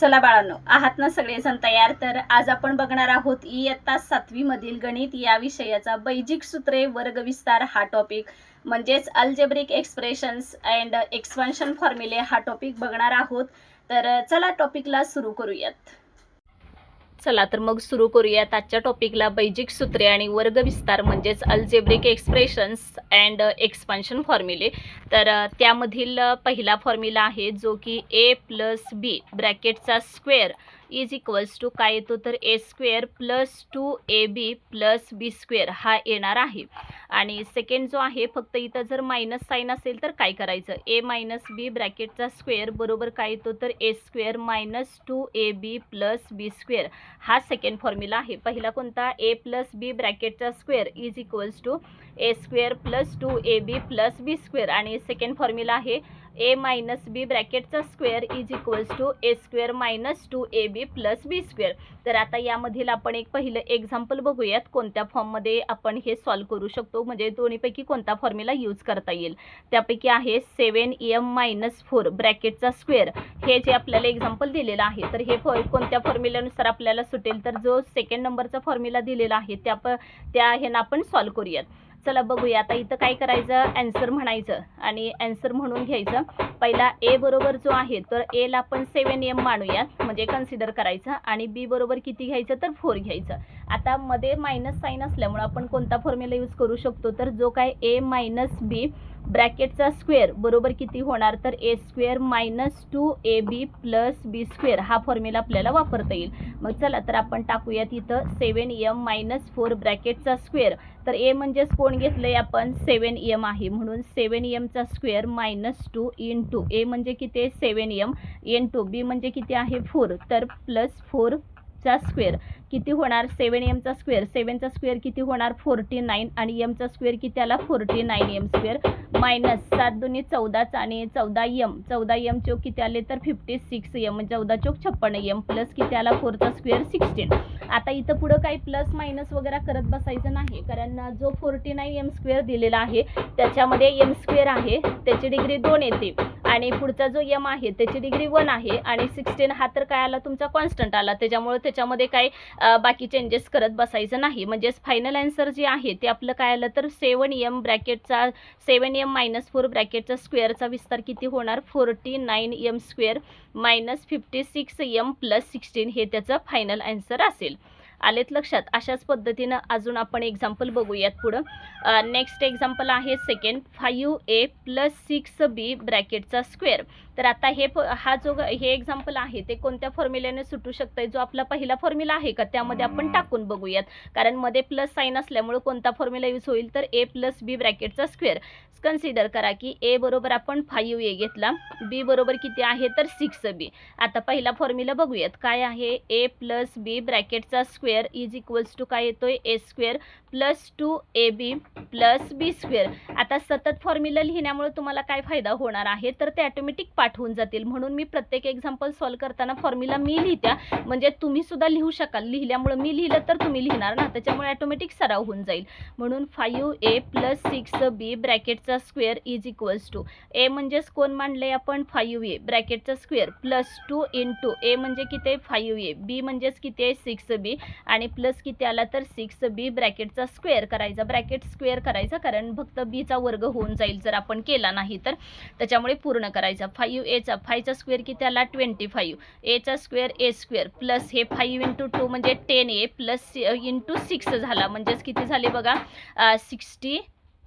चला बाळांनो आहात ना सगळेजण तयार? तर आज आपण बघणार आहोत इयत्ता सातवी मधील गणित. या विषयाचा बैजिक सूत्रे वर्ग विस्तार हा टॉपिक म्हणजेच अल्जेब्रिक एक्सप्रेशन्स अँड एक्सपान्शन फॉर्म्युले हा टॉपिक बघणार आहोत. तर चला टॉपिकला सुरू करूयात. चला तर मग सुरू करूयात आजच्या टॉपिकला बैजिक सूत्रे आणि वर्ग विस्तार म्हणजेच अल्जेब्रिक एक्सप्रेशन्स अँड एक्सपान्शन फॉर्म्युले तर त्यामधील पहिला फॉर्म्युला आहे जो की ए प्लस बी ब्रॅकेटचा स्क्वेअर इज इक्वल्स टू काय येतो? तर A square plus two A B plus B square हा येणार आहे. आणि सेकंड जो आहे फक्त इथं जर मायनस साईन असेल तर काय करायचं? ए मायनस बी ब्रॅकेटचा स्क्वेअर बरोबर काय येतो? तर A square minus two A B plus B square हा सेकंड फॉर्म्युला आहे. पहिला कोणता? A plus B ब्रॅकेटचा square is equals to A square plus two A B plus B square आणि सेकंड फॉर्म्युला आहे A minus B ब्रॅकेटचा square is equals to A square minus two A B plus B square. तर आता यामधील आपण एक पहिलं example बघूयात कोणत्या फॉर्ममध्ये आपण हे सॉल्व करू शकतो म्हणजे दोन्हीपैकी कोणता फॉर्म्युला यूज करता येईल. त्यापैकी आहे सेवन एम मायनस फोर ब्रॅकेटचा स्क्वेअर हे जे आपल्याला एक्झाम्पल दिलेलं आहे तर हे फॉर कोणत्या फॉर्म्युल्यानुसार आपल्याला सुटेल तर जो सेकंड नंबरचा फॉर्म्युला दिलेला आहे त्या प त्या ह्यानं आपण सॉल्व करूयात. चला बघूया. आता इथं काय करायचं? ॲन्सर म्हणायचं. आणि ॲन्सर म्हणून घ्यायचं. पहिला ए बरोबर जो आहे तर एला आपण सेवन एम मानूयात. म्हणजे कन्सिडर करायचं. आणि बी बरोबर किती घ्यायचं? तर फोर घ्यायचं. आता मध्ये मायनस साईन असल्यामुळे आपण कोणता फॉर्म्युला यूज करू शकतो? तर जो काय ए मायनस बी ब्रॅकेटचा स्क्वेअर बरोबर किती होणार? तर A square minus two A B plus B square हा फॉर्म्युला आपल्याला वापरता येईल. मग चला तर आपण टाकूयात इथं सेवन एम मायनस फोर ब्रॅकेटचा स्क्वेअर. तर ए म्हणजेच कोण घेतलंय आपण? सेवन एम आहे. म्हणून seven एमचा square minus two into A म्हणजे किती? आहे seven M N to B म्हणजे किती आहे? फोर तर प्लस फोरचा स्क्वेअर किती होणार? सेवन एमचा स्क्वेअर. सेवनचा स्क्वेअर किती होणार? फोर्टी नाईन आणि एमचा स्क्वेअर किती आला? Forty nine M square minus सात दोन्ही चौदाच आणि चौदा एम चौदा एम चौक किती आले तर फिफ्टी सिक्स एम चौदा चौक छप्पन्न एम प्लस किती आला? फोरचा स्क्वेअर सिक्स्टीन आता इथं पुढं काही प्लस मायनस वगैरे करत बसायचं नाही. कारण जो फोर्टी नाईन एम स्क्वेअर दिलेला आहे त्याच्यामध्ये एम स्क्वेअर आहे त्याची डिग्री दोन येते. आणि पुढचा जो एम आहे त्याची डिग्री वन आहे. आणि सिक्स्टीन हा तर काय आला? तुमचा कॉन्स्टंट आला. त्याच्यामुळे त्याच्यामध्ये काय बाकी चेंजेस करत बसायचं नाही. म्हणजेच फायनल आन्सर जे आहे ते आपलं काय आलं तर सेवन एम ब्रॅकेटचा सेवन एम मायनस फोर ब्रॅकेटचा स्क्वेअरचा विस्तार किती होणार? Forty nine M square minus fifty six M plus sixteen हे त्याचं फायनल आन्सर असेल. आलेत लक्षात. अशाच पद्धतीनं अजून आपण एक्झाम्पल बघूयात पुढं. नेक्स्ट एक्झाम्पल आहे second five A plus six B ब्रॅकेटचा square तर आता हे प- हा जो हे एक्झाम्पल आहे ते कोणत्या फॉर्म्युल्याने सुटू शकतंय? जो आपला पहिला फॉर्म्युला आहे का? त्यामध्ये आपण टाकून बघूयात. कारण मध्ये प्लस साईन असल्यामुळे कोणता फॉर्म्युला यूज होईल? तर ए प्लस बी ब्रॅकेटचा स्क्वेअर कन्सिडर करा की ए बरोबर आपण फाईव्ह ए घेतला. बी बरोबर किती आहे? तर सिक्स बी आता पहिला फॉर्म्युला बघूयात. काय आहे? ए प्लस बी ब्रॅकेटचा स्क्वेअर इज इक्वल्स टू काय येतोय? A square plus two A B plus B square आता सतत फॉर्म्युला लिहिण्यामुळे तुम्हाला काय फायदा होणार आहे? तर ते ऑटोमॅटिक पाठवून जातील. म्हणून मी प्रत्येक एक्झाम्पल सॉल्व करताना फॉर्म्युला मी लिहित्या. म्हणजे तुम्ही सुद्धा लिहू शकाल. लिहिल्यामुळे मी लिहिलं तर तुम्ही लिहिणार ना? त्याच्यामुळे ऑटोमॅटिक सराव होऊन जाईल. म्हणून five A plus six B ब्रॅकेटचा square is equals to A म्हणजेच कोण मांडले आपण? Five A ब्रॅकेटचा square plus two into A म्हणजे किती आहे? फाईव्ह ए बी म्हणजेच किती आहे? सिक्स बी आणि प्लस किती आला तर सिक्स बी ब्रॅकेटचा स्क्वेअर करायचा. ब्रॅकेट स्क्वेअर करायचा कारण फक्त बीचा वर्ग होऊन जाईल जर आपण केला नाही तर. त्याच्यामुळे पूर्ण करायचा. फाईव्ह एचा फायचा स्क्वेअर किती आला ट्वेंटी फाईव्ह एचा स्क्वेअर ए स्क्वेअर प्लस हे फाईव्ह इंटू टू म्हणजे ten A plus into six झाला. म्हणजेच किती झाले बघा? सिक्स्टी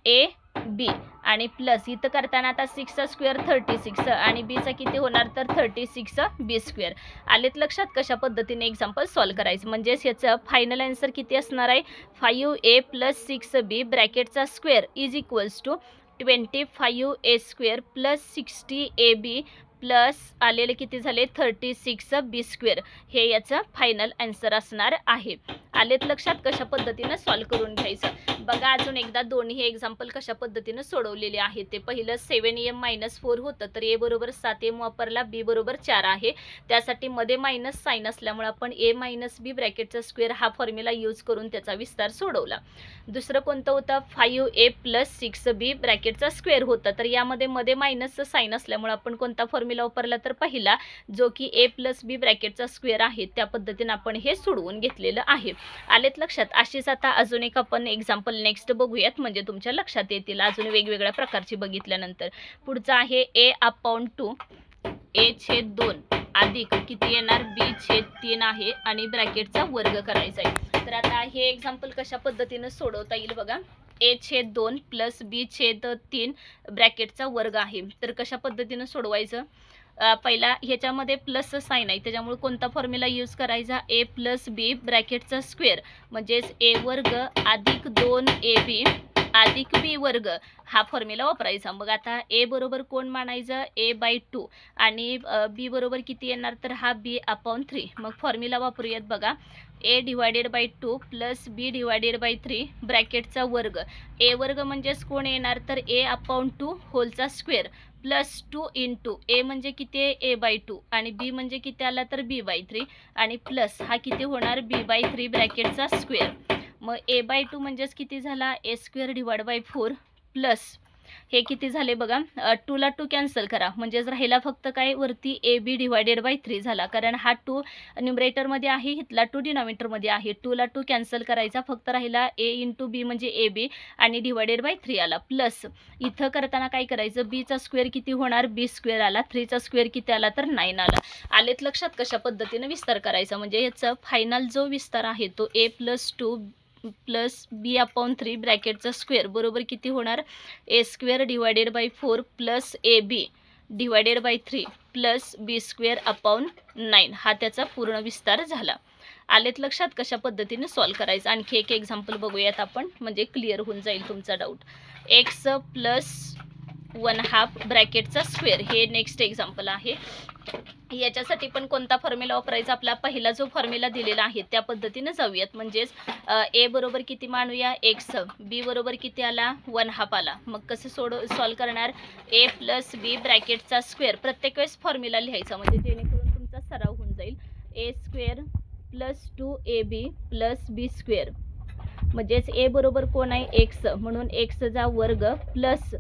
ए बी आणि प्लस इथं करताना आता सिक्सचा स्क्वेअर थर्टी सिक्स आणि बीचा किती होणार तर थर्टी सिक्स बी स्क्वेअर आलेत लक्षात कशा पद्धतीने एक्झाम्पल सॉल्व करायचं? म्हणजेच ह्याचं फायनल आन्सर किती असणार आहे? Five A plus six B ब्रॅकेटचा square is equals to twenty five A square plus sixty A B plus आलेले किती झाले? थर्टी सिक्स बी स्क्वेअर हे याचं फायनल आन्सर असणार आहे. आलेत लक्षात कशा पद्धतीनं सॉल्व्ह करून घ्यायचं? बघा अजून एकदा दोन्ही एक्झाम्पल कशा पद्धतीनं सोडवलेले आहेत ते पहिलं सेवन एम मायनस फोर होतं तर ए बरोबर सात एम वापरला बी बरोबर चार आहे. त्यासाठी मध्ये मायनस साईन असल्यामुळे आपण ए मायनस बी ब्रॅकेटचा स्क्वेअर हा फॉर्म्युला यूज करून त्याचा विस्तार सोडवला. दुसरं कोणतं होतं? Five A plus six B ब्रॅकेटचा square होता. तर यामध्ये मध्ये मायनसचं साईन असल्यामुळे आपण कोणता फॉर्म्युला वापरला तर पहिला जो की ए प्लस बी ब्रॅकेटचा स्क्वेअर आहे त्या पद्धतीने आपण हे सोडवून घेतलेलं आहे. आलेत लक्षात. अशीच आता अजून एक आपण एक्झाम्पल नेक्स्ट बघूयात. म्हणजे तुमच्या लक्षात येतील अजून वेगवेगळ्या प्रकारची बघितल्यानंतर. पुढचं आहे ए अपॉन टू ए छेद दोन. अधिक किती येणार? बी छेद तीन आहे आणि ब्रॅकेटचा वर्ग करायचा आहे. तर आता हे एक्झाम्पल कशा पद्धतीनं सोडवता येईल बघा. ए छेद दोन प्लस बी छेद तीन ब्रॅकेटचा वर्ग आहे. तर कशा पद्धतीनं सोडवायचं? पहिला ह्याच्यामध्ये प्लस साईन आहे. त्याच्यामुळे कोणता फॉर्म्युला यूज करायचा? ए प्लस बी ब्रॅकेटचा स्क्वेअर. म्हणजेच ए वर्ग अधिक दोन ए बी अधिक बी वर्ग हा फॉर्म्युला वापरायचा? मग आता ए बरोबर कोण मानायचं? ए बाय टू आणि बी बरोबर किती येणार? तर हा बी अपॉन थ्री मग फॉर्म्युला वापरूयात बघा. A divided by two plus B divided by three ब्रॅकेटचा वर्ग. ए वर्ग म्हणजेच कोण येणार? तर A upon two होलचा square plus two into A म्हणजे किती आहे? ए बाय टू आणि बी म्हणजे किती आला? तर बी बाय थ्री आणि प्लस हा किती होणार? बी बाय थ्री ब्रॅकेटचा स्क्वेअर मग ए बाय टू म्हणजेच किती झाला? A square divide by four plus हे किती झाले बघा? टूला टू कॅन्सल करा. म्हणजेच राहिला फक्त काय? वरती A B divided by three झाला. कारण हा टू न्युमरेटरमध्ये आहे इथला टू डिनॉमिनेटरमध्ये आहे. टूला टू कॅन्सल करायचा. फक्त राहिला ए इंटू बी म्हणजे ए बी आणि डिवायडेड बाय थ्री आला. प्लस इथं करताना काय करायचं? बीचा स्क्वेअर किती होणार? बी स्क्वेअर आला. थ्रीचा स्क्वेअर किती आला? तर नाईन आला. आलेत लक्षात कशा पद्धतीनं विस्तार करायचा? म्हणजे याचा फायनल जो विस्तार आहे तो A plus two plus B upon three ब्रॅकेटचा square बरोबर किती होणार? A square divided by four plus A B divided by three plus B square upon nine. हा त्याचा पूर्ण विस्तार झाला. आलेत लक्षात कशा पद्धतीने सॉल्व करायचं? आणखी एक एक्झाम्पल बघूयात आपण म्हणजे क्लिअर होऊन जाईल तुमचा doubt. X plus one half ब्रॅकेटचा square हे नेक्स्ट एक्झाम्पल आहे. याच्यासाठी पण कोणता फॉर्म्युला वापरायचा? आपला पहिला जो फॉर्म्युला दिलेला आहे त्या पद्धतीनं जाऊयात. म्हणजेच ए बरोबर किती मानूया एक्स बी बरोबर किती आला? वन हाफ आला. मग कसं सोड सॉल्व करणार? ए प्लस बी ब्रॅकेटचा स्क्वेअर प्रत्येक वेळेस फॉर्म्युला लिहायचा. म्हणजे जेणेकरून तुमचा सराव होऊन जाईल. A square plus two A B plus B square म्हणजेच ए बरोबर कोण आहे? एक्स म्हणून एक्सचा वर्ग प्लस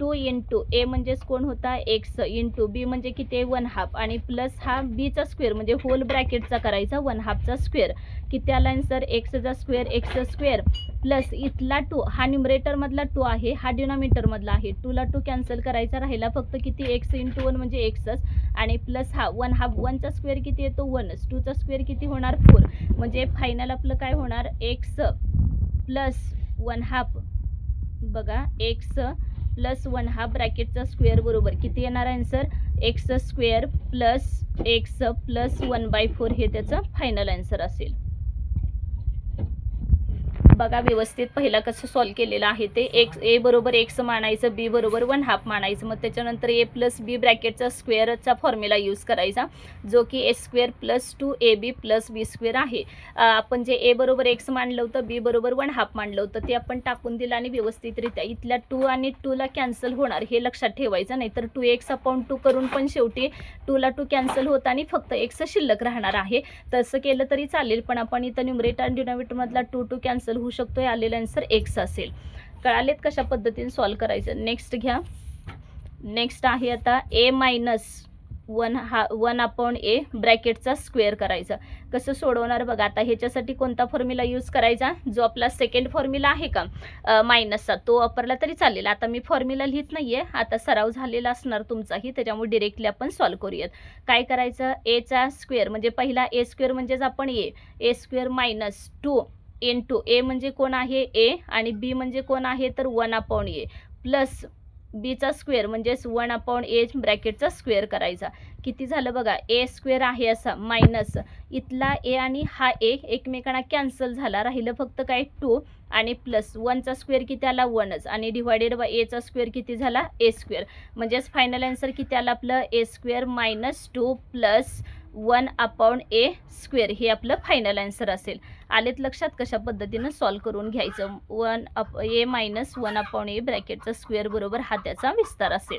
टू इंटू ए म्हणजेच कोण होता? एक्स इंटू बी म्हणजे किती? वन हाफ आणि प्लस हा बीचा स्क्वेअर म्हणजे होल ब्रॅकेटचा करायचा. वन हाफचा स्क्वेअर किती आला आन्सर एक्सचा स्क्वेअर एक्स स्क्वेअर प्लस इथला टू हा न्युमरेटरमधला टू आहे. हा डिनॉमिनेटरमधला आहे. टूला टू कॅन्सल करायचा. राहिला फक्त किती? एक्स इंटू वन म्हणजे एक्सच आणि प्लस हा वन हाफ वनचा स्क्वेअर किती येतो? वनच टूचा स्क्वेअर किती होणार? फोर म्हणजे फायनल आपलं काय होणार? एक्स प्लस वन हाफ बघा. एक्स प्लस वन हा ब्रॅकेटचा स्क्वेअर बरोबर. किती येणार answer X square plus X plus one by four हे त्याचं फायनल आन्सर असेल. बघा व्यवस्थित पहिला कसं सॉल्व केलेलं आहे ते. एक्स ए बरोबर एक्स मानायचं बी बरोबर वन हाफ मानायचं. मग त्याच्यानंतर ए प्लस बी ब्रॅकेटचा स्क्वेअरचा फॉर्म्युला यूज करायचा जो की A square plus two A B plus B square आहे. आपण जे ए बरोबर एक्स मानलं होतं बी बरोबर वन हाफ मानलं होतं ते आपण टाकून दिलं आणि व्यवस्थितरित्या इथल्या टू आणि टूला कॅन्सल होणार हे लक्षात ठेवायचं. नाही तर टू एक्स अपॉन टू करून पण शेवटी टूला टू कॅन्सल होत आणि फक्त एक्स शिल्लक राहणार आहे. तसं केलं तरी चालेल पण आपण इथं न्युमरेटर आणि डिनॉमिनेटरमधला टू टू कॅन्सल होऊ शकतोय आलेला आन्सर एक्स असेल. कळालेत कशा पद्धतीने सॉल्व करायचं? नेक्स्ट घ्या. नेक्स्ट आहे आता ए मायनस वन हा वन अपॉन ए ब्रॅकेटचा स्क्वेअर करायचा. कसं सोडवणार बघा? आता ह्याच्यासाठी कोणता फॉर्म्युला यूज करायचा? जो आपला सेकंड फॉर्म्युला आहे का? मायनसचा तो वापरला तरी चालेल. आता मी फॉर्म्युला लिहित नाही आहे आता सराव झालेला असणार तुमचाही. त्याच्यामुळे डिरेक्टली आपण सॉल्व करूयात. काय करायचं? एचा स्क्वेअर म्हणजे पहिला ए स्क्वेअर म्हणजेच आपण A A square minus two into A म्हणजे कोण आहे ए आणि बी म्हणजे कोण आहे तर वन अपॉन ए प्लस बीचा स्क्वेअर म्हणजेच वन अपॉन ए ब्रॅकेटचा स्क्वेअर करायचा. किती झालं बघा? ए स्क्वेअर आहे असा मायनस इथला ए आणि हा ए एकमेकांना कॅन्सल झाला. राहिलं फक्त काय? टू आणि प्लस वनचा स्क्वेअर किती आला? वनच आणि डिवायडेड बाय एचा स्क्वेअर किती झाला? ए स्क्वेअर म्हणजेच फायनल आन्सर किती आला आपलं? A square minus two plus one upon A square हे आपलं फायनल आन्सर असेल. आलेत लक्षात कशा पद्धतीनं सॉल्व करून घ्यायचं? One up A minus one upon A ब्रॅकेटचा square बरोबर हा त्याचा विस्तार असेल.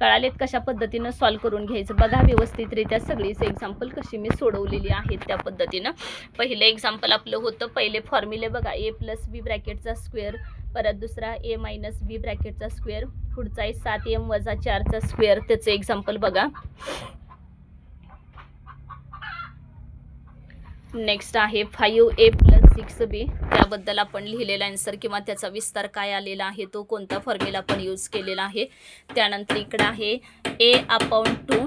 कळालेत कशा पद्धतीनं सॉल्व करून घ्यायचं? बघा व्यवस्थितरित्या सगळीच एक्झाम्पल कशी मी सोडवलेली आहेत त्या पद्धतीनं. पहिलं एक्झाम्पल आपलं होतं पहिले फॉर्म्युले बघा ए प्लस बी ब्रॅकेटचा स्क्वेअर परत दुसरा ए मायनस बी ब्रॅकेटचा स्क्वेअर पुढचा आहे सात एम वजा चारचा स्क्वेअर त्याचं एक्झाम्पल बघा. नेक्स्ट आहे five A plus six B त्याबद्दल आपण लिहिलेला आन्सर किंवा त्याचा विस्तार काय आलेला आहे तो कोणता फॉर्म्युला आपण यूज केलेला आहे. त्यानंतर इकडं आहे A upon two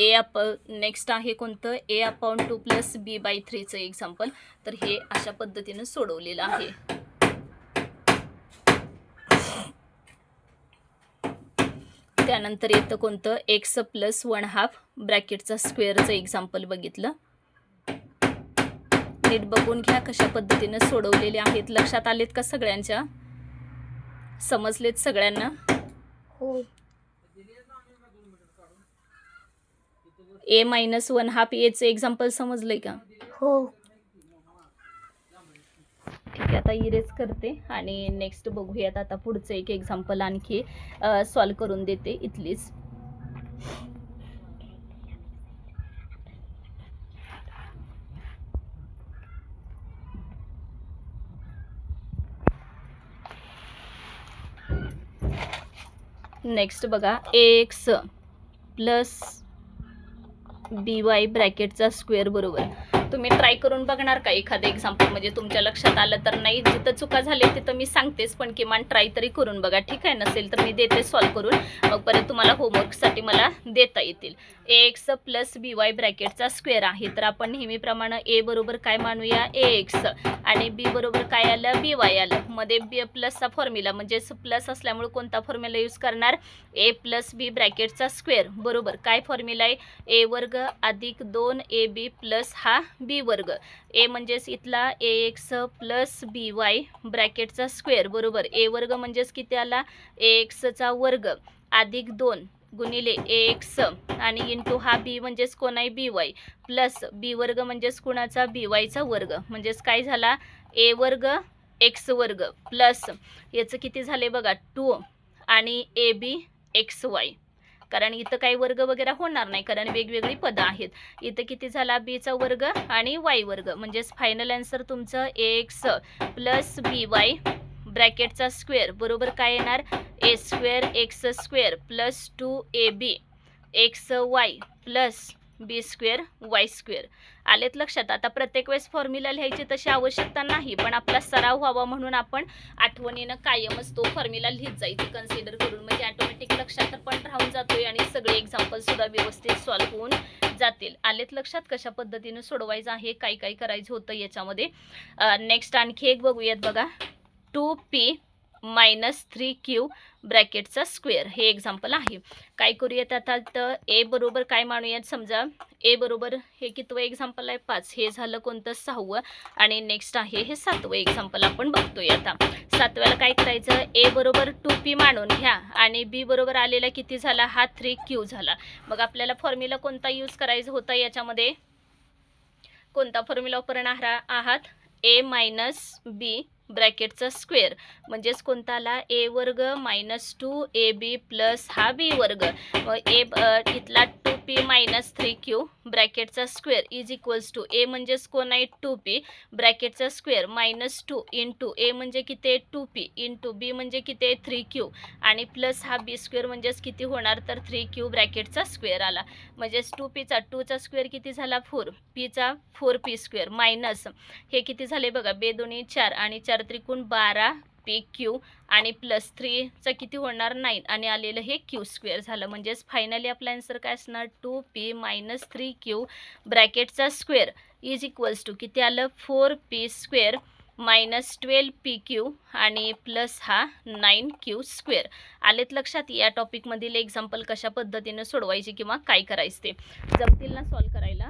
A up next आहे कोणतं? A upon two plus B by थ्रीचं example तर हे अशा पद्धतीनं सोडवलेलं आहे. त्यानंतर येतं कोणतं? एक्स प्लस वन हाफ ब्रॅकेटचा स्क्वेअरचं एक्झाम्पल बघितलं. नीट बघून घ्या कशा पद्धतीनं सोडवलेले आहेत. लक्षात आलेत का सगळ्यांच्या? समजलेत सगळ्यांना? हो. ए मायनस वन हाफ एचं एक्झाम्पल समजलंय का? हो. ठीक आहे आता इरेज करते आणि नेक्स्ट बघूयात आता पुढचं एक एक्झाम्पल आणखी सॉल्व करून देते इथलीच. नेक्स्ट बघा एक्स प्लस बी वाय ब्रॅकेटचा स्क्वेअर बरोबर. तुम्ही ट्राय करून बघणार का? एखादं एक्झाम्पल म्हणजे तुमच्या लक्षात आलं तर नाही जिथं चुका झाली तिथं मी सांगतेच पण किमान ट्राय तरी करून बघा. ठीक आहे? नसेल तर मी देते सॉल्व करून. मग परत तुम्हाला होमवर्कसाठी मला देता येतील. A X plus B Y ब्रॅकेटचा square आहे. तर आपण नेहमीप्रमाणे ए बरोबर काय मानूया? ए एक्स आणि बी बरोबर काय आलं? बी वाय आलं. मध्ये बी प्लसचा फॉर्म्युला म्हणजे प्लस असल्यामुळे कोणता फॉर्म्युला यूज करणार? ए प्लस बी ब्रॅकेटचा स्क्वेअर बरोबर. काय फॉर्म्युला आहे? ए वर्ग अधिक दोन ए बी प्लस हा बी वर्ग. ए म्हणजेच इथला A X plus B Y ब्रॅकेटचा square बरोबर. ए वर्ग म्हणजेच किती आला? ए एक्सचा वर्ग अधिक दोन गुणिले ए एक्स आणि इंटू हा बी म्हणजेच कोण आहे? बी वाय प्लस बी वर्ग म्हणजेच कुणाचा? बी वायचा वर्ग. म्हणजेच काय झाला? ए वर्ग एक्स वर्ग. प्लस याचं किती झाले बघा? टू आणि ए बी एक्स वाय कारण इथं काही वर्ग वगैरे होणार नाही कारण वेगवेगळी पदं आहेत. इथं किती झाला? बीचा वर्ग आणि वाय वर्ग. म्हणजेच फायनल आन्सर तुमचं एक्स प्लस बी वाय ब्रॅकेटचा स्क्वेअर बरोबर काय येणार? A square X square plus two A B X Y plus B square Y square. आलेत लक्षात. आता प्रत्येक वेळेस फॉर्म्युला लिहायची तशी आवश्यकता नाही पण आपला सराव व्हावा म्हणून आपण आठवणीनं कायमच तो फॉर्म्युला लिहित जायची कन्सिडर करून. म्हणजे ऑटोमॅटिक लक्षात पण राहून जातोय आणि सगळे एक्झाम्पल सुद्धा व्यवस्थित सॉल्व्ह होऊन जातील. आलेत लक्षात कशा पद्धतीनं सोडवायचं आहे काय काय करायचं होतं याच्यामध्ये? नेक्स्ट आणखी एक बघूयात बघा. Two P minus three Q ब्रॅकेटचा square हे एक्झाम्पल आहे. काय करूयात आता? तर ए बरोबर काय मानूयात? समजा ए बरोबर हे कितवं एक्झाम्पल आहे? पाच. हे झालं कोणतं? सहावं. आणि नेक्स्ट आहे हे सातवं एक्झाम्पल आपण बघतोय आता. सातव्याला काय करायचं? ए बरोबर टू पी मानून घ्या. आणि बी बरोबर आलेला किती झाला? हा थ्री क्यू झाला. मग आपल्याला फॉर्म्युला कोणता यूज करायचा होता याच्यामध्ये? कोणता फॉर्म्युला वापरणार आहात? ए मायनस बी ब्रॅकेटचा स्क्वेअर. म्हणजेच कोणता आला ए वर्ग minus two A B plus हा बी वर्ग. ए इथला two P minus three Q ब्रॅकेटचा square. Is equals to A म्हणजेच कोण आहे? Two P. ब्रॅकेटचा square minus two into A म्हणजे किती आहे? Two P. इंटू बी म्हणजे किती आहे? Three Q. आणि प्लस हा बी स्क्वेअर म्हणजेच किती होणार? तर थ्री क्यू ब्रॅकेटचा स्क्वेअर आला. म्हणजेच टू पीचा टूचा स्क्वेअर किती झाला? फोर. पीचा फोर पी स्क्वेअर मायनस. हे किती झाले बघा? बे दोन्ही चार आणि चार त्रिकोण बारा पी क्यू आणि प्लस थ्रीचं किती होणार नाईन आणि आलेलं हे क्यू स्क्वेअर झालं. म्हणजेच फायनली आपला आन्सर काय असणार? Two P minus three Q ब्रॅकेटचा square is equals to किती आलं? Four P square minus twelve P Q आणि प्लस हा नाईन क्यू स्क्वेअर आलेत लक्षात? या टॉपिकमधील एक्झाम्पल कशा पद्धतीनं सोडवायची किंवा काय करायचं? ते जमतील ना सॉल्व करायला?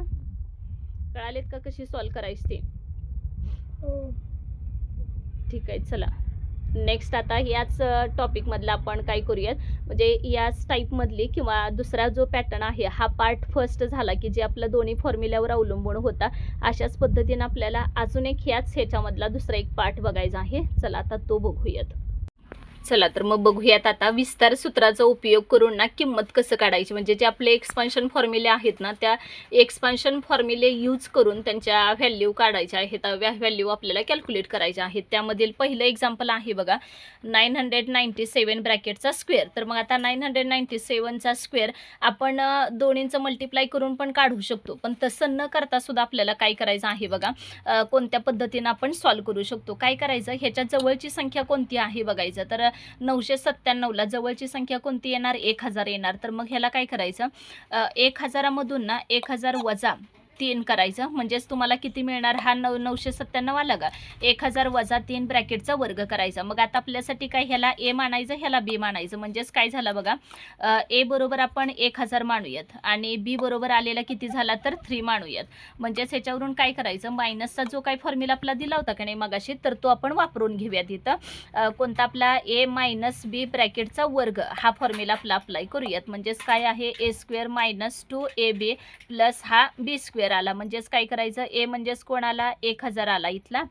कळालेत का कशी सॉल्व करायची? ते हो. ठीक आहे चला. नेक्स्ट आता याच टॉपिकमधला आपण काय करूयात? म्हणजे याच टाईपमधली किंवा दुसरा जो पॅटर्न आहे हा पार्ट फर्स्ट झाला की जे आपलं दोन्ही फॉर्म्युल्यावर अवलंबून होता अशाच पद्धतीनं आपल्याला अजून एक ह्याच ह्याच्यामधला दुसरा एक पार्ट बघायचा आहे. चला आता तो बघूयात. चला तर मग बघूयात आता विस्तार सूत्राचा उपयोग करून ना किंमत कसं काढायची? म्हणजे जे आपले एक्सपान्शन फॉर्म्युले आहेत ना त्या एक्सपान्शन फॉर्म्युले यूज करून त्यांच्या व्हॅल्यू काढायच्या आहेत व्हॅल्यू आपल्याला कॅल्क्युलेट करायच्या आहेत. त्यामधील पहिलं एक्झाम्पल आहे बघा नाईन हंड्रेड नाईन्टी सेवन ब्रॅकेटचा स्क्वेअर तर मग आता नाईन हंड्रेड नाईन्टी सेवनचा स्क्वेअर आपण दोन्हींचं मल्टिप्लाय करून पण काढू शकतो. पण तसं न करता सुद्धा आपल्याला काय करायचं आहे बघा कोणत्या पद्धतीनं आपण सॉल्व्ह करू शकतो? काय करायचं? ह्याच्या जवळची संख्या कोणती आहे बघायचं? तर नऊशे सत्त्याण्णवला जवळची संख्या कोणती येणार? एक हजार येणार. तर मग ह्याला काय करायचं? एक हजारामधून ना एक हजार वजा तीन करायचं. म्हणजेच तुम्हाला किती मिळणार? हा नऊ नऊशे सत्त्याण्णव आला का? एक हजार वजा तीन ब्रॅकेटचा वर्ग करायचा. मग आता आपल्यासाठी काय? ह्याला ए मानायचं ह्याला बी मानायचं. म्हणजेच काय झालं बघा? ए बरोबर आपण एक हजार मानूयात आणि बी बरोबर आलेला किती झाला तर थ्री मानूयात. म्हणजेच ह्याच्यावरून काय करायचं? मायनसचा जो काही फॉर्म्युला आपला दिला होता का नाही मगाशी तर तो आपण वापरून घेऊयात इथं. कोणता आपला ए मायनस बी ब्रॅकेटचा वर्ग हा फॉर्म्युला आपला अप्लाय करूयात. म्हणजेच काय आहे? A square minus two A B plus हा बी स्क्वेअर आला. म्हणजेच काय करायचं? ए म्हणजेच कोण आला एक हजार आला इथला.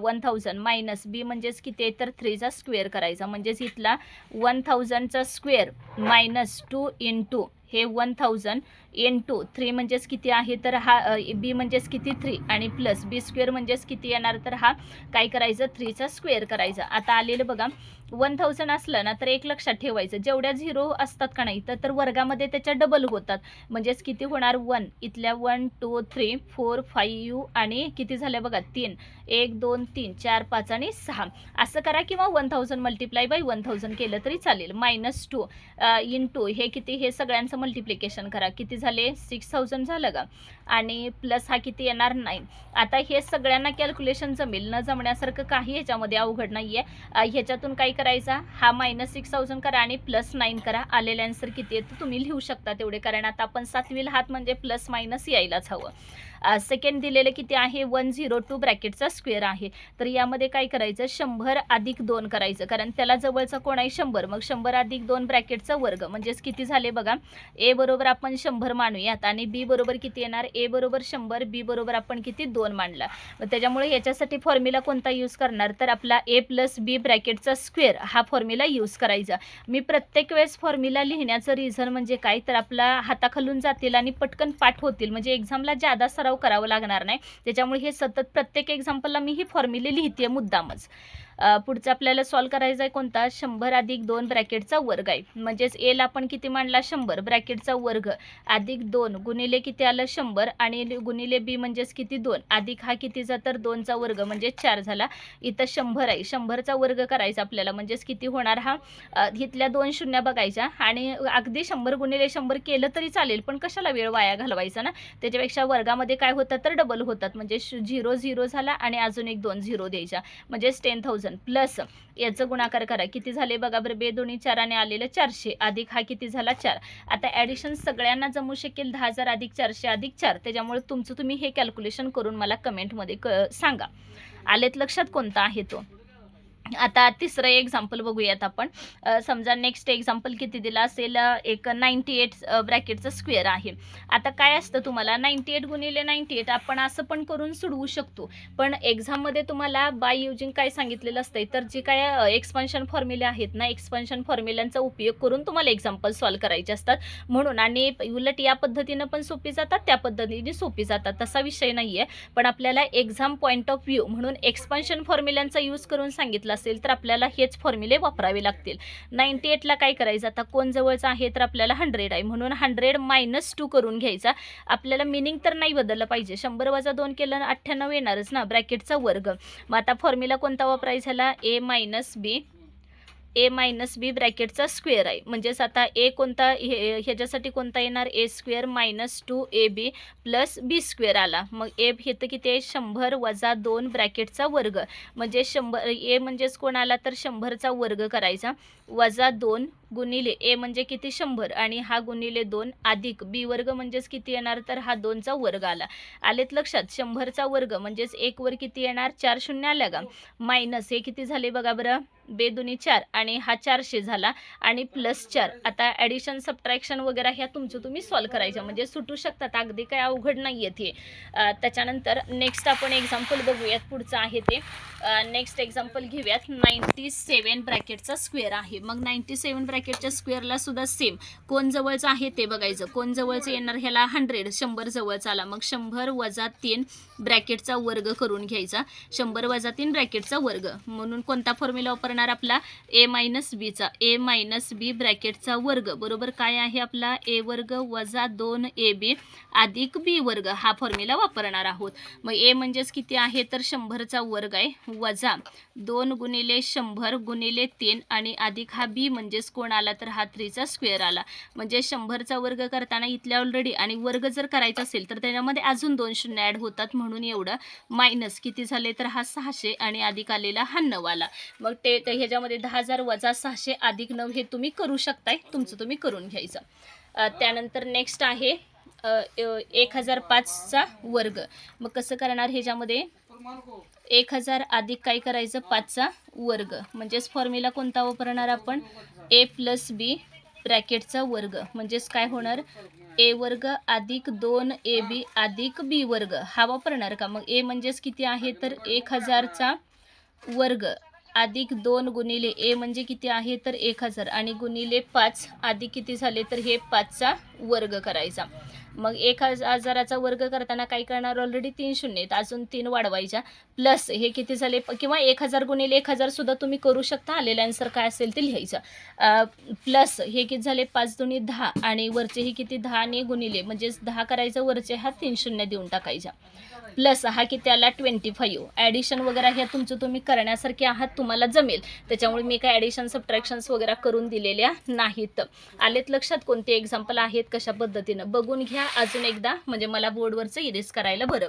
वन थाउजंड मायनस बी म्हणजेच किती आहे? तर थ्रीचा स्क्वेअर करायचा. म्हणजेच इथला वन थाउजंडचा square minus two in to हे one thousand N to three म्हणजेच किती आहे तर हा बी म्हणजेच किती थ्री आणि प्लस बी स्क्वेअर म्हणजेच किती येणार तर हा काय करायचं? थ्रीचा स्क्वेअर करायचा. आता आलेलं बघा वन थाउजंड असलं ना तर एक लक्षात ठेवायचं. जेवढ्या झिरो असतात का नाही तर तर वर्गामध्ये त्याच्या डबल होतात. म्हणजेच किती होणार? वन. इथल्या one two three four five आणि किती झाल्या बघा? तीन. एक दोन तीन चार पाच आणि सहा. असं करा किंवा one thousand multiply by one thousand केलं तरी चालेल. मायनस टू इन टू हे किती? हे सगळ्यांचं मल्टिप्लिकेशन करा. किती झाले सिक्स थाउजंड झालं का आणि प्लस हा किती येणार नाही. आता हे सगळ्यांना कॅल्क्युलेशन जमेल. न जमण्यासारखं काही ह्याच्यामध्ये अवघड नाही आहे ह्याच्यातून काय करायचा? हा मायनस सिक्स थाउजंड करा आणि प्लस नाईन करा. आलेले आन्सर किती आहेत तुम्ही लिहू शकता तेवढे. कारण आता आपण सातवीला हात म्हणजे प्लस मायनस यायलाच हवं. सेकंड दिलेलं किती आहे? वन झिरो टू ब्रॅकेटचा स्क्वेअर आहे. तर यामध्ये काय करायचं? शंभर अधिक दोन करायचं. कारण त्याला जवळचा कोण आहे? शंभर. मग शंभर अधिक दोन ब्रॅकेटचा वर्ग. म्हणजेच किती झाले बघा? ए बरोबर आपण शंभर मानूयात. आणि बी बरोबर किती येणार? ए बरोबर शंभर. बी बरोबर आपण किती? दोन मांडला मग त्याच्यामुळे याच्यासाठी फॉर्म्युला कोणता यूज करणार? तर आपला ए प्लस बी ब्रॅकेटचा स्क्वेअर हा फॉर्म्युला यूज करायचा. मी प्रत्येक वेळेस फॉर्म्युला लिहिण्याचं रिझन म्हणजे काय? तर आपला हाताखालून जातील आणि पटकन पाठ होतील. म्हणजे एक्झामला जादा सराव करावं लागणार नाही. त्याच्यामुळे हे सतत प्रत्येक एक्झाम्पलला मी ही फॉर्म्युले लिहिते मुद्दामच. पुढचं आपल्याला सॉल्व करायचा आहे कोणता? शंभर अधिक दोन ब्रॅकेटचा वर्ग आहे. म्हणजेच एला आपण किती मांडला? शंभर. ब्रॅकेटचा वर्ग अधिक दोन गुणिले किती आलं? शंभर. आणि गुणिले बी म्हणजेच किती? दोन. अधिक हा कितीचा तर दोनचा वर्ग म्हणजे चार झाला. इथं शंभर आहे. शंभरचा वर्ग करायचा आपल्याला. म्हणजेच किती होणार हा? इथल्या दोन शून्य बघायच्या. आणि अगदी शंभर गुणिले शंभर केलं तरी चालेल. पण कशाला वेळ वाया घालवायचा ना? त्याच्यापेक्षा वर्गामध्ये काय होतं? तर डबल होतात. म्हणजे झिरो झिरो झाला आणि अजून एक दोन झिरो द्यायचा म्हणजेच टेन थाउजंड प्लस याचं गुणाकार करा. किती झाले बघा बरं. बे दोन्ही चाराने आलेलं चारशे. अधिक हा किती झाला? चार. आता ॲडिशन सगळ्यांना जमू शकेल दहा हजार अधिक चारशे अधिक चार. त्याच्यामुळे तुमचं तुम्ही हे कॅल्क्युलेशन करून मला कमेंटमध्ये क सांगा. आलेत लक्षात कोणता आहे तो? आता तिसरं एक्झाम्पल बघूयात आपण. समजा नेक्स्ट एक्झाम्पल किती दिला असेल? एक नाईन्टी एट ब्रॅकेटचं स्क्वेअर आहे. आता काय असतं तुम्हाला? नाईन्टी एट गुणिले नाईन्टी एट आपण असं पण करून सोडवू शकतो. पण एक्झाममध्ये तुम्हाला बाय युजिंग काय सांगितलेलं असतंय? तर जे काय एक्सपान्शन फॉर्म्युले आहेत ना एक्सपान्शन फॉर्म्युल्यांचा उपयोग करून तुम्हाला एक्झाम्पल सॉल्व करायचे असतात. म्हणून आणि उलट या पद्धतीनं पण सोपी जातात त्या पद्धतीने सोपी जातात. तसा विषय नाही आहे पण आपल्याला एक्झाम पॉईंट ऑफ व्ह्यू म्हणून एक्सपान्शन फॉर्म्युल्यांचा यूज करून सांगितलं असेल तर आपल्याला हेच फॉर्म्युले वापरावे लागतील. नाईन्टी एटला काय करायचं? आता कोण जवळचं आहे तर आपल्याला हंड्रेड आहे. म्हणून हंड्रेड मायनस टू करून घ्यायचा. आपल्याला मिनिंग तर नाही बदललं पाहिजे. शंभर वजा दोन केलं अठ्ठ्याण्णव येणारच ना. ब्रॅकेटचा वर्ग. मग आता फॉर्म्युला कोणता वापरायचा? झाला A minus B A minus B ब्रॅकेटचा square आहे. म्हणजेच आता ए कोणता हे ह्याच्यासाठी कोणता येणार? A square minus two A B plus B square आला. मग ए हे तर किती आहे? शंभर वजा दोन ब्रॅकेटचा वर्ग. म्हणजे शंभर ए म्हणजेच कोण आला तर शंभरचा वर्ग करायचा. वजा दोन गुणिले ए म्हणजे किती? शंभर. आणि हा गुणिले दोन अधिक बी वर्ग म्हणजेच किती येणार? तर हा दोनचा वर्ग आला. आलेत लक्षात? शंभरचा वर्ग म्हणजेच एक वर किती येणार? चार शून्य आल्या का मायनस हे किती झाले बघा बरं? बे दुनी चार आणि हा चारशे झाला. आणि प्लस चार. आता ॲडिशन सबट्रॅक्शन वगैरे ह्या तुमचं तुम्ही सॉल्व करायच्या म्हणजे सुटू शकतात. अगदी काय अवघड नाही आहेत हे त्याच्यानंतर नेक्स्ट आपण एक्झाम्पल बघूयात. पुढचं आहे ते. नेक्स्ट एक्झाम्पल घेऊयात. नाईन्टी सेवन ब्रॅकेटचा स्क्वेअर आहे. मग नाईन्टी सेवन ब्रॅकेटच्या स्क्वेअरला सुद्धा सेम कोण जवळचं आहे ते बघायचं. कोण जवळचं येणार ह्याला हंड्रेड शंभर जवळचा आला. मग शंभर वजा तीन ब्रॅकेटचा वर्ग करून घ्यायचा. शंभर वजा तीन ब्रॅकेटचा वर्ग. म्हणून कोणता फॉर्म्युला वापरणार आपला? ए मायनस बीचा ए मायनस बी ब्रॅकेटचा वर्ग. बरोबर काय आहे आपला? ए वर्ग वजा दोन ए बी अधिक बी वर्ग. हा फॉर्म्युला वापरणार आहोत. मग ए म्हणजेच किती आहे? तर शंभरचा वर्ग आहे. वजा दोन गुणिले शंभर गुणिले तीन आणि अधिक हा बी म्हणजेच कोण आला तर हा थ्रीचा स्क्वेअर आला. म्हणजे शंभरचा वर्ग करताना इथल्या ऑलरेडी आणि वर्ग जर करायचा असेल तर त्याच्यामध्ये अजून दोन शून्य ॲड होतात म्हणून एवढं मायनस किती झाले तर हा सहाशे आणि अधिक आलेला हा नऊ आला. मग ते ह्याच्यामध्ये दहा हजार वजा सहाशे अधिक नऊ हे तुम्ही करू शकताय. तुमचं तुम्ही करून घ्यायचं. त्यानंतर नेक्स्ट आहे एक हजार पाचचा वर्ग. मग कसं करणार ह्याच्यामध्ये? एक हजार अधिक काय करायचं? पाचचा वर्ग. म्हणजेच फॉर्म्युला कोणता वापरणार आपण? ए प्लस बी ब्रॅकेटचा वर्ग. म्हणजेच काय होणार? ए वर्ग अधिक दोन ए बी अधिक बी वर्ग. हा वापरणार का? मग ए म्हणजेच किती आहे? तर एक हजारचा वर्ग. अधिक दोन गुणिले ए म्हणजे किती आहे? तर एक हजार. आणि गुणिले पाच अधिक किती झाले? तर हे पाचचा वर्ग करायचा. मग एक हजाराचा वर्ग करताना काय करणार? ऑलरेडी तीन शून्य आहेत. अजून तीन वाढवायच्या. प्लस हे किती झाले? किंवा एक हजार गुणिले एक हजार सुद्धा तुम्ही करू शकता. आलेला आन्सर काय असेल ते लिहायचं. प्लस हे किती झाले? पाच दोन्ही दहा. आणि वरचे हे किती? दहा आणि गुणिले. म्हणजेच दहा करायचं. वरचे हा तीन शून्य देऊन टाकायच्या प्लस हा किती आला ट्वेंटी फाईव्ह. ॲडिशन वगैरे ह्या तुमचं तुम्ही करण्यासारखे आहात तुम्हाला जमेल. त्याच्यामुळे मी काय ॲडिशन सबट्रॅक्शन्स वगैरे करून दिलेल्या नाहीत. आलेत लक्षात कोणते एक्झाम्पल आहेत कशा पद्धतीनं? बघून घ्या अजून एकदा. म्हणजे मला बोर्डवरचं इरेज करायला बरं.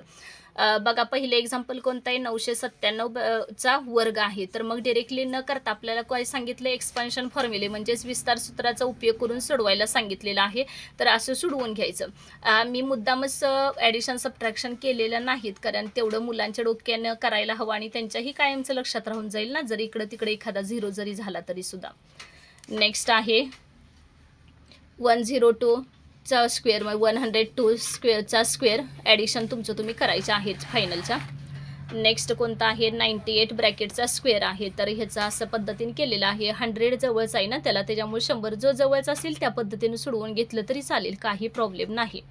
बघा पहिले एक्झाम्पल कोणतं आहे नऊशे सत्त्याण्णव चा वर्ग आहे. तर मग डिरेक्टली न करता आपल्याला काय सांगितलं? एक्सपान्शन फॉर्म्युले म्हणजेच विस्तार सूत्राचा उपयोग करून सोडवायला सांगितलेलं आहे. तर असं सोडवून घ्यायचं. मी मुद्दामच ॲडिशन सबट्रॅक्शन केलेलं नाहीत. कारण तेवढं मुलांच्या डोक्यानं करायला हवं आणि त्यांच्याही कायमचं लक्षात राहून जाईल ना जर इकडं तिकडे एखादा झिरो जरी झाला तरी सुद्धा. नेक्स्ट आहे. वन झिरो टू चा स्क्वेअर मग वन हंड्रेड टू स्क्वेअरचा स्क्वेअर ॲडिशन तुमचं तुम्ही करायचं आहेच फायनलच्या नेक्स्ट कोणता आहे? नाईन्टी एट ब्रॅकेटचा स्क्वेअर आहे. तर ह्याचा असं पद्धतीने केलेलं आहे. हंड्रेड जवळच आहे ना त्याला. त्याच्यामुळे शंभर जो जवळच असेल त्या पद्धतीने सोडवून घेतलं तरी चालेल. काही प्रॉब्लेम नाही.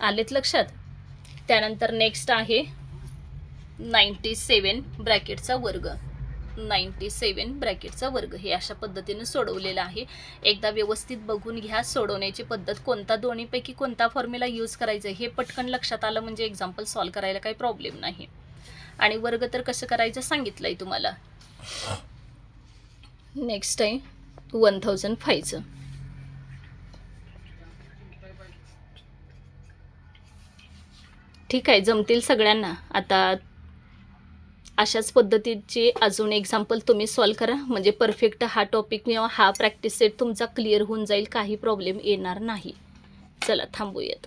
आलेत लक्षात? त्यानंतर नेक्स्ट आहे नाईन्टी सेवन ब्रॅकेटचा वर्ग. नाईन्टी सेवन ब्रॅकेटचा वर्ग हे अशा पद्धतीने सोडवलेलं आहे. एकदा व्यवस्थित बघून घ्या सोडवण्याची पद्धत कोणता दोन्हीपैकी कोणता फॉर्म्युला यूज करायचा हे पटकन लक्षात आलं म्हणजे एक्झाम्पल सॉल्व करायला काही प्रॉब्लेम नाही. आणि वर्ग तर कसं करायचं सांगितलं आहे तुम्हाला? नेक्स्ट आहे वन थाउजंड फायचं ठीक आहे जमतील सगळ्यांना. आता अशाच पद्धतीची अजून एक्झाम्पल तुम्ही सॉल्व करा. म्हणजे परफेक्ट हा टॉपिक किंवा हा प्रॅक्टिस सेट तुमचा क्लिअर होऊन जाईल. काही प्रॉब्लेम येणार नाही. चला थांबूयात.